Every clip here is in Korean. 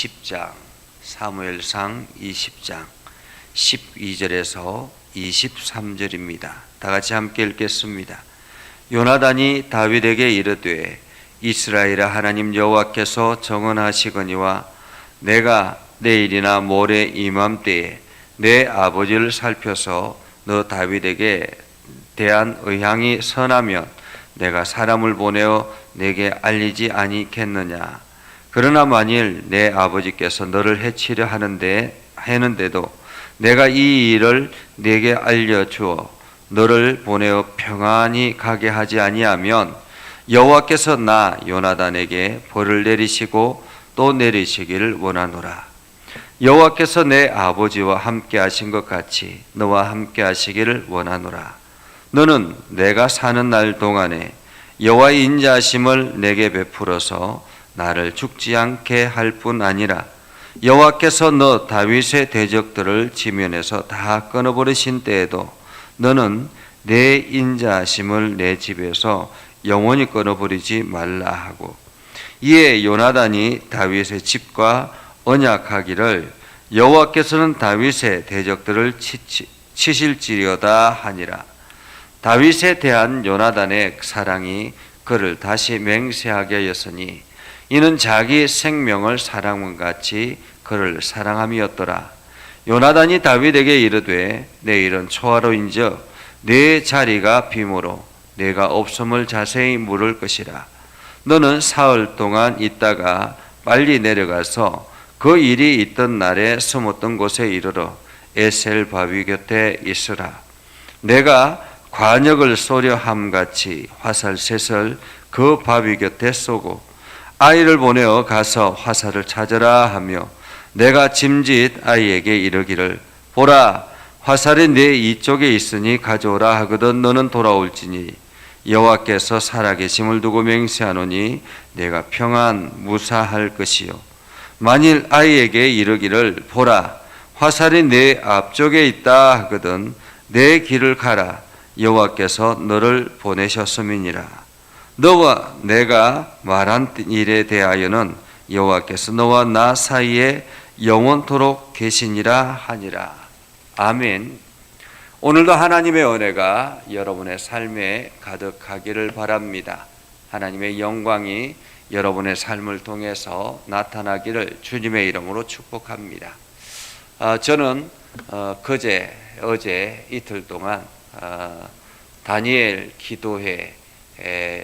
20장 사무엘상 20장 12절에서 23절입니다. 다 같이 함께 읽겠습니다. 요나단이 다윗에게 이르되 이스라엘의 하나님 여호와께서 정언하시거니와 내가 내일이나 모레 이맘때에 내 아버지를 살펴서 너 다윗에게 대한 의향이 선하면 내가 사람을 보내어 내게 알리지 아니겠느냐 그러나 만일 내 아버지께서 너를 해치려 하는데 하는데도 내가 이 일을 내게 알려 주어 너를 보내어 평안히 가게 하지 아니하면 여호와께서 나 요나단에게 벌을 내리시고 또 내리시기를 원하노라. 여호와께서 내 아버지와 함께 하신 것 같이 너와 함께 하시기를 원하노라. 너는 내가 사는 날 동안에 여호와의 인자하심을 내게 베풀어서 나를 죽지 않게 할 뿐 아니라 여호와께서 너 다윗의 대적들을 지면에서 다 끊어버리신 때에도 너는 내 인자하심을 내 집에서 영원히 끊어버리지 말라 하고 이에 요나단이 다윗의 집과 언약하기를 여호와께서는 다윗의 대적들을 치치, 치실지려다 하니라. 다윗에 대한 요나단의 사랑이 그를 다시 맹세하게 하였으니 이는 자기 생명을 사랑은 같이 그를 사랑함이었더라. 요나단이 다윗에게 이르되 내일은 초하루인즉 내 자리가 빔으로 내가 없음을 자세히 물을 것이라. 너는 사흘 동안 있다가 빨리 내려가서 그 일이 있던 날에 숨었던 곳에 이르러 에셀 바위 곁에 있으라. 내가 관역을 쏘려 함같이 화살 셋을 그 바위 곁에 쏘고 아이를 보내어 가서 화살을 찾으라 하며 내가 짐짓 아이에게 이르기를 보라 화살이 내 이쪽에 있으니 가져오라 하거든 너는 돌아올지니 여호와께서 살아계심을 두고 맹세하노니 내가 평안 무사할 것이요. 만일 아이에게 이르기를 보라 화살이 내 앞쪽에 있다 하거든 내 길을 가라. 여호와께서 너를 보내셨음이니라 너와 내가 말한 일에 대하여는 여호와께서 너와 나 사이에 영원토록 계시니라 하니라. 아멘. 오늘도 하나님의 은혜가 여러분의 삶에 가득하기를 바랍니다. 하나님의 영광이 여러분의 삶을 통해서 나타나기를 주님의 이름으로 축복합니다. 아, 저는 어, 그제 어제 이틀 동안 어, 다니엘 기도회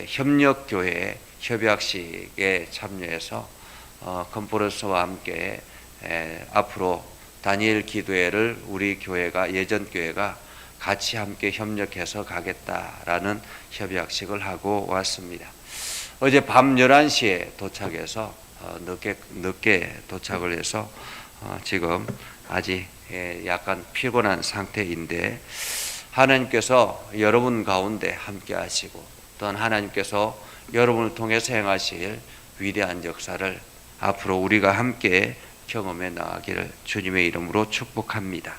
협력교회 협약식에 참여해서 어, 컨퍼런스와 함께 에, 앞으로 다니엘 기도회를 우리 교회가 예전 교회가 같이 함께 협력해서 가겠다라는 협약식을 하고 왔습니다. 어제 밤 11시에 도착해서 어, 늦게 늦게 도착을 해서 어, 지금 아직 예, 약간 피곤한 상태인데 하나님께서 여러분 가운데 함께 하시고 또한 하나님께서 여러분을 통해서 행하실 위대한 역사를 앞으로 우리가 함께 경험해 나가기를 주님의 이름으로 축복합니다.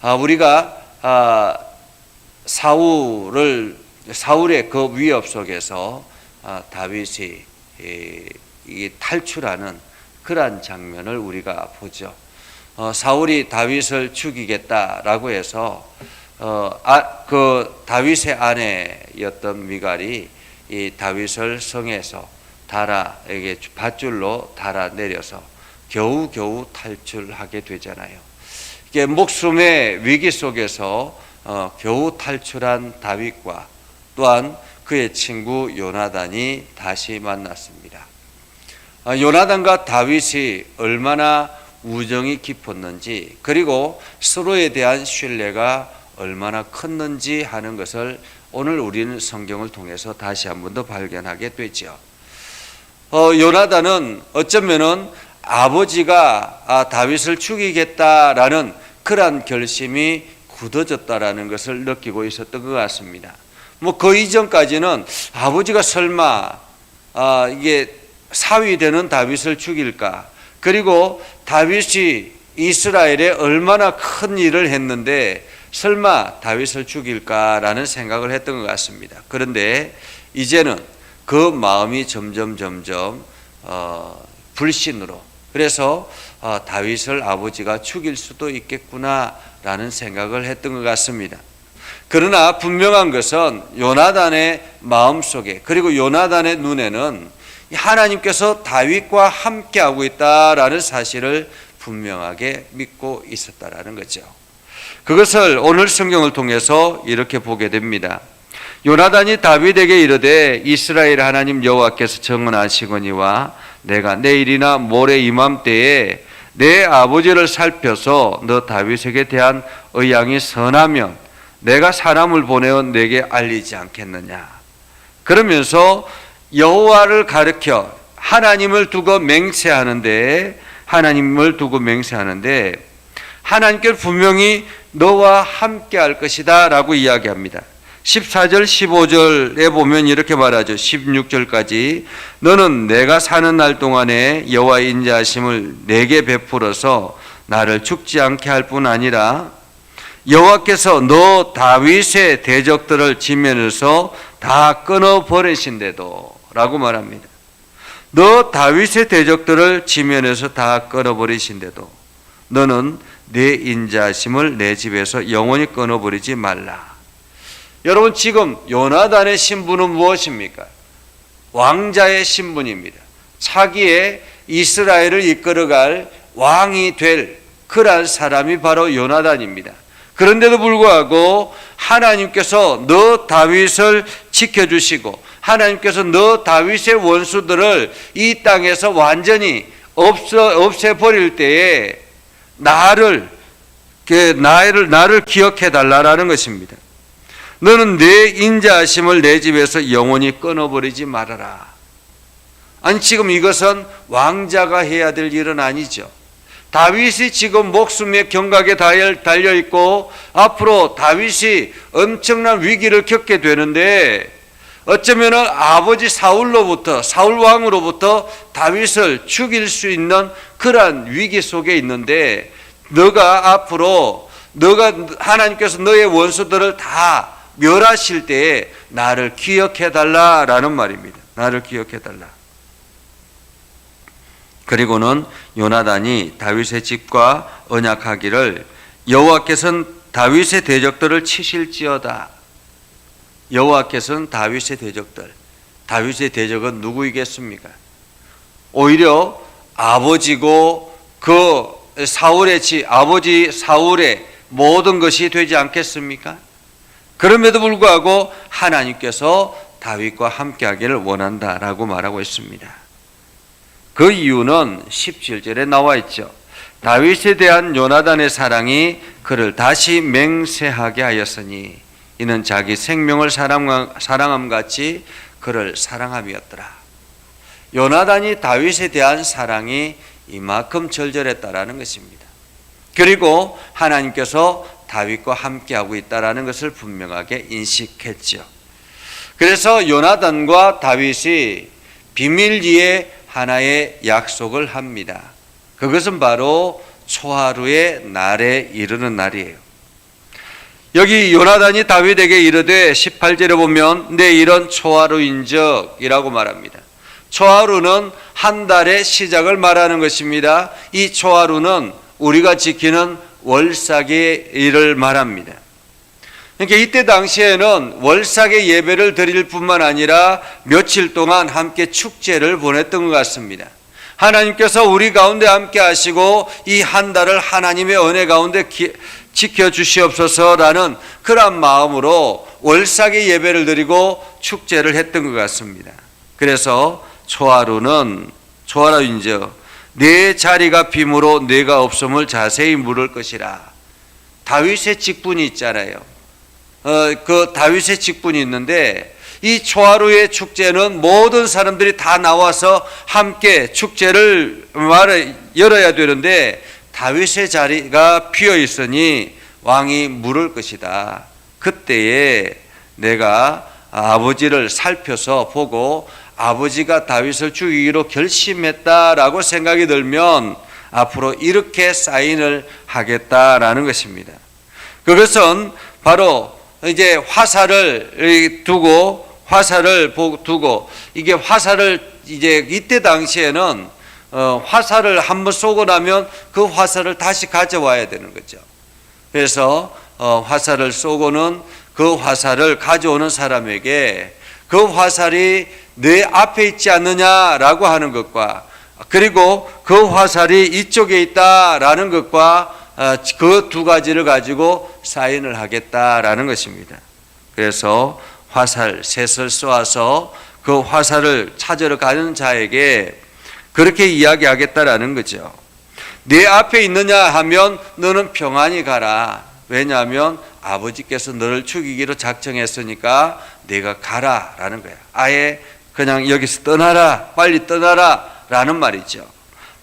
아, 우리가 아, 사울을 사울의 그 위협 속에서 아, 다윗이 이, 이 탈출하는 그러한 장면을 우리가 보죠. 어, 사울이 다윗을 죽이겠다라고 해서 어, 아, 그 다윗의 아내였던 미갈이 이 다윗을 성에서 달아에게 밧줄로 달아 내려서 겨우 겨우 탈출하게 되잖아요. 이게 목숨의 위기 속에서 어, 겨우 탈출한 다윗과 또한 그의 친구 요나단이 다시 만났습니다. 어, 요나단과 다윗이 얼마나 우정이 깊었는지 그리고 서로에 대한 신뢰가 얼마나 컸는지 하는 것을 오늘 우리는 성경을 통해서 다시 한 번 더 발견하게 되죠. 어, 요나단은 어쩌면은 아버지가 아, 다윗을 죽이겠다라는 그러한 결심이 굳어졌다라는 것을 느끼고 있었던 것 같습니다. 뭐 그 이전까지는 아버지가 설마 아, 이게 사위되는 다윗을 죽일까? 그리고 다윗이 이스라엘에 얼마나 큰 일을 했는데 설마 다윗을 죽일까라는 생각을 했던 것 같습니다. 그런데 이제는 그 마음이 점점 점점 어, 불신으로 그래서 어, 다윗을 아버지가 죽일 수도 있겠구나라는 생각을 했던 것 같습니다. 그러나 분명한 것은 요나단의 마음 속에 그리고 요나단의 눈에는 하나님께서 다윗과 함께하고 있다라는 사실을 분명하게 믿고 있었다라는 거죠. 그것을 오늘 성경을 통해서 이렇게 보게 됩니다. 요나단이 다윗에게 이르되 이스라엘 하나님 여호와께서 정언하시거니와 내가 내일이나 모레 이맘때에 내 아버지를 살펴서 너 다윗에게 대한 의향이 선하면 내가 사람을 보내어 내게 알리지 않겠느냐. 그러면서 여호와를 가르켜 하나님을 두고 맹세하는데 하나님을 두고 맹세하는데 하나님께 분명히 너와 함께 할 것이다 라고 이야기합니다. 14절 15절에 보면 이렇게 말하죠. 16절까지 너는 내가 사는 날 동안에 여호와의 인자하심을 내게 베풀어서 나를 죽지 않게 할 뿐 아니라 여호와께서 너 다윗의 대적들을 지면에서 다 끊어 버리신데도 라고 말합니다. 너 다윗의 대적들을 지면에서 다 끊어 버리신데도 너는 내 인자심을 내 집에서 영원히 끊어 버리지 말라. 여러분 지금 요나단의 신분은 무엇입니까? 왕자의 신분입니다. 차기에 이스라엘을 이끌어갈 왕이 될 그러한 사람이 바로 요나단입니다. 그런데도 불구하고 하나님께서 너 다윗을 지켜주시고 하나님께서 너 다윗의 원수들을 이 땅에서 완전히 없어 없애 버릴 때에 나를 그 나를 나를 기억해 달라라는 것입니다. 너는 내 인자하심을 내 집에서 영원히 끊어버리지 말아라. 아니 지금 이것은 왕자가 해야 될 일은 아니죠. 다윗이 지금 목숨에 경각에 달려 있고 앞으로 다윗이 엄청난 위기를 겪게 되는데 어쩌면 아버지 사울로부터 사울 왕으로부터 다윗을 죽일 수 있는 그러한 위기 속에 있는데 너가 앞으로 너가 하나님께서 너의 원수들을 다 멸하실 때에 나를 기억해 달라라는 말입니다. 나를 기억해 달라. 그리고는 요나단이 다윗의 집과 언약하기를 여호와께서는 다윗의 대적들을 치실지어다. 여호와께서는 다윗의 대적들. 다윗의 대적은 누구이겠습니까? 오히려 아버지고 그 사울의 지 아버지 사울의 모든 것이 되지 않겠습니까? 그럼에도 불구하고 하나님께서 다윗과 함께하기를 원한다라고 말하고 있습니다. 그 이유는 17절에 나와 있죠. 다윗에 대한 요나단의 사랑이 그를 다시 맹세하게 하였으니 이는 자기 생명을 사랑함 같이 그를 사랑함이었더라. 요나단이 다윗에 대한 사랑이 이만큼 절절했다라는 것입니다. 그리고 하나님께서 다윗과 함께하고 있다라는 것을 분명하게 인식했죠. 그래서 요나단과 다윗이 비밀리에 하나의 약속을 합니다. 그것은 바로 초하루의 날에 이르는 날이에요. 여기 요나단이 다윗에게 이르되 18절에 보면 내 이런 초하루인적이라고 말합니다. 초하루는 한 달의 시작을 말하는 것입니다. 이 초하루는 우리가 지키는 월삭의 일을 말합니다. 그러니까 이때 당시에는 월삭의 예배를 드릴 뿐만 아니라 며칠 동안 함께 축제를 보냈던 것 같습니다. 하나님께서 우리 가운데 함께 하시고 이 한 달을 하나님의 은혜 가운데 지켜 주시옵소서라는 그러한 마음으로 월삭의 예배를 드리고 축제를 했던 것 같습니다. 그래서 초하루는 초하루인저 내 자리가 빔으로 내가 없음을 자세히 물을 것이라. 다윗의 직분이 있잖아요. 어, 그 다윗의 직분이 있는데 이 초하루의 축제는 모든 사람들이 다 나와서 함께 축제를 열어야 되는데 다윗의 자리가 비어 있으니 왕이 물을 것이다. 그때에 내가 아버지를 살펴서 보고 아버지가 다윗을 죽이기로 결심했다라고 생각이 들면 앞으로 이렇게 사인을 하겠다라는 것입니다. 그것은 바로 이제 화살을 두고 화살을 두고 이게 화살을 이제 이때 당시에는 어, 화살을 한번 쏘고 나면 그 화살을 다시 가져와야 되는 거죠. 그래서 어, 화살을 쏘고는 그 화살을 가져오는 사람에게 그 화살이 내 앞에 있지 않느냐라고 하는 것과 그리고 그 화살이 이쪽에 있다라는 것과 그 두 가지를 가지고 사인을 하겠다라는 것입니다. 그래서 화살 셋을 쏘아서 그 화살을 찾으러 가는 자에게 그렇게 이야기하겠다라는 거죠. 내 앞에 있느냐 하면 너는 평안히 가라. 왜냐하면 아버지께서 너를 죽이기로 작정했으니까 내가 가라라는 거야. 아예 그냥 여기서 떠나라, 빨리 떠나라라는 말이죠.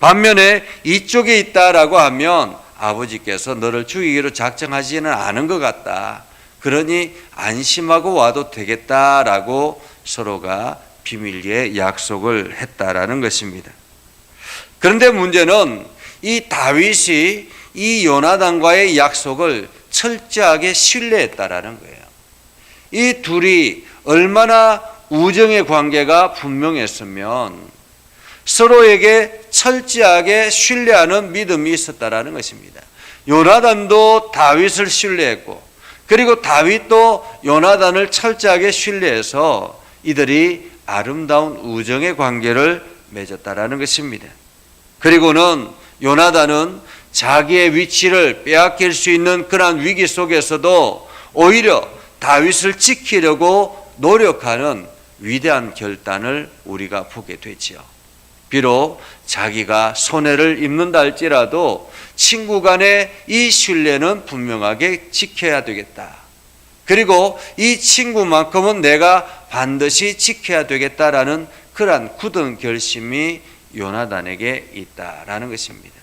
반면에 이쪽에 있다라고 하면 아버지께서 너를 죽이기로 작정하지는 않은 것 같다. 그러니 안심하고 와도 되겠다라고 서로가 비밀리에 약속을 했다라는 것입니다. 그런데 문제는 이 다윗이 이 요나단과의 약속을 철저하게 신뢰했다라는 거예요. 이 둘이 얼마나 우정의 관계가 분명했으면 서로에게 철저하게 신뢰하는 믿음이 있었다라는 것입니다. 요나단도 다윗을 신뢰했고 그리고 다윗도 요나단을 철저하게 신뢰해서 이들이 아름다운 우정의 관계를 맺었다라는 것입니다. 그리고는 요나단은 자기의 위치를 빼앗길 수 있는 그러한 위기 속에서도 오히려 다윗을 지키려고 노력하는 위대한 결단을 우리가 보게 되지요. 비록 자기가 손해를 입는다 할지라도 친구 간의 이 신뢰는 분명하게 지켜야 되겠다. 그리고 이 친구만큼은 내가 반드시 지켜야 되겠다라는 그러한 굳은 결심이 요나단에게 있다라는 것입니다.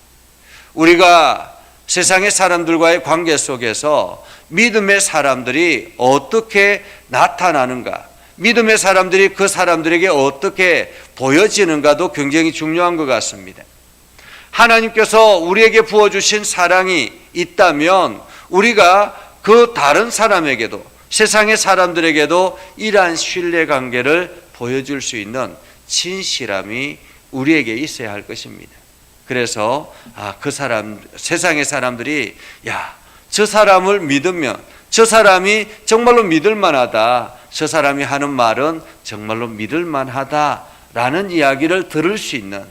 우리가 세상의 사람들과의 관계 속에서 믿음의 사람들이 어떻게 나타나는가, 믿음의 사람들이 그 사람들에게 어떻게 보여지는가도 굉장히 중요한 것 같습니다. 하나님께서 우리에게 부어주신 사랑이 있다면 우리가 그 다른 사람에게도 세상의 사람들에게도 이러한 신뢰 관계를 보여줄 수 있는 진실함이 우리에게 있어야 할 것입니다. 그래서 아, 그 사람 세상의 사람들이 야, 저 사람을 믿으면 저 사람이 정말로 믿을 만하다. 저 사람이 하는 말은 정말로 믿을 만하다라는 이야기를 들을 수 있는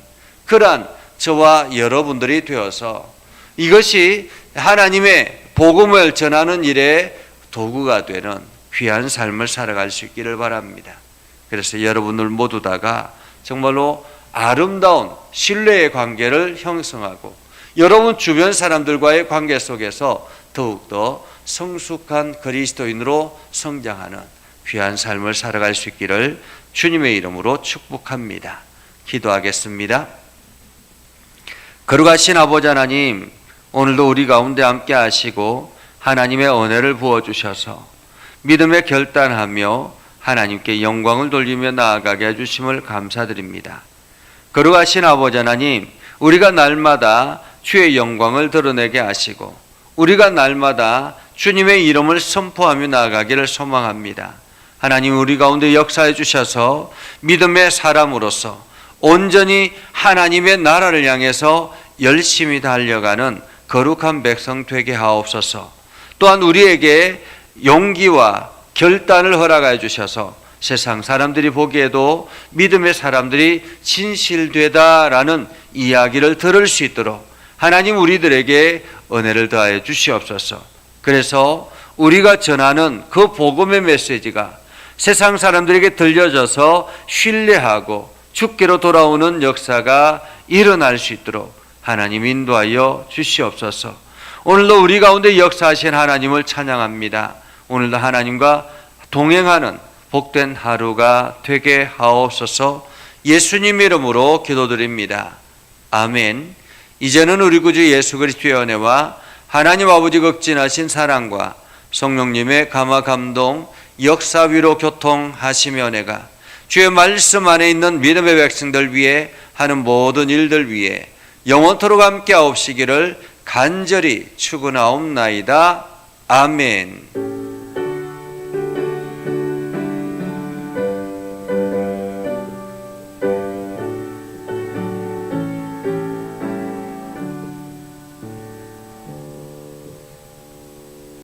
그러한 저와 여러분들이 되어서 이것이 하나님의 복음을 전하는 일에 도구가 되는 귀한 삶을 살아갈 수 있기를 바랍니다. 그래서 여러분들 모두 다가 정말로 아름다운 신뢰의 관계를 형성하고 여러분 주변 사람들과의 관계 속에서 더욱더 성숙한 그리스도인으로 성장하는 귀한 삶을 살아갈 수 있기를 주님의 이름으로 축복합니다. 기도하겠습니다. 거룩하신 아버지 하나님, 오늘도 우리 가운데 함께 하시고 하나님의 은혜를 부어 주셔서 믿음에 결단하며 하나님께 영광을 돌리며 나아가게 해 주심을 감사드립니다. 거룩하신 아버지 하나님, 우리가 날마다 주의 영광을 드러내게 하시고 우리가 날마다 주님의 이름을 선포하며 나아가기를 소망합니다. 하나님 우리 가운데 역사해 주셔서 믿음의 사람으로서 온전히 하나님의 나라를 향해서 열심히 달려가는 거룩한 백성 되게 하옵소서. 또한 우리에게 용기와 결단을 허락해 주셔서 세상 사람들이 보기에도 믿음의 사람들이 진실되다라는 이야기를 들을 수 있도록 하나님 우리들에게 은혜를 더하여 주시옵소서. 그래서 우리가 전하는 그 복음의 메시지가 세상 사람들에게 들려져서 신뢰하고 죽게로 돌아오는 역사가 일어날 수 있도록 하나님 인도하여 주시옵소서. 오늘도 우리 가운데 역사하신 하나님을 찬양합니다. 오늘도 하나님과 동행하는 복된 하루가 되게 하옵소서 예수님 이름으로 기도드립니다. 아멘. 이제는 우리 구주 예수 그리스도의 은혜와 하나님 아버지 극진하신 사랑과 성령님의 감화 감동 역사 위로 교통하시며 은혜가 주의 말씀 안에 있는 믿음의 백성들 위해 하는 모든 일들 위해 영원토록 함께 하옵시기를 간절히 축원하옵나이다. 아멘.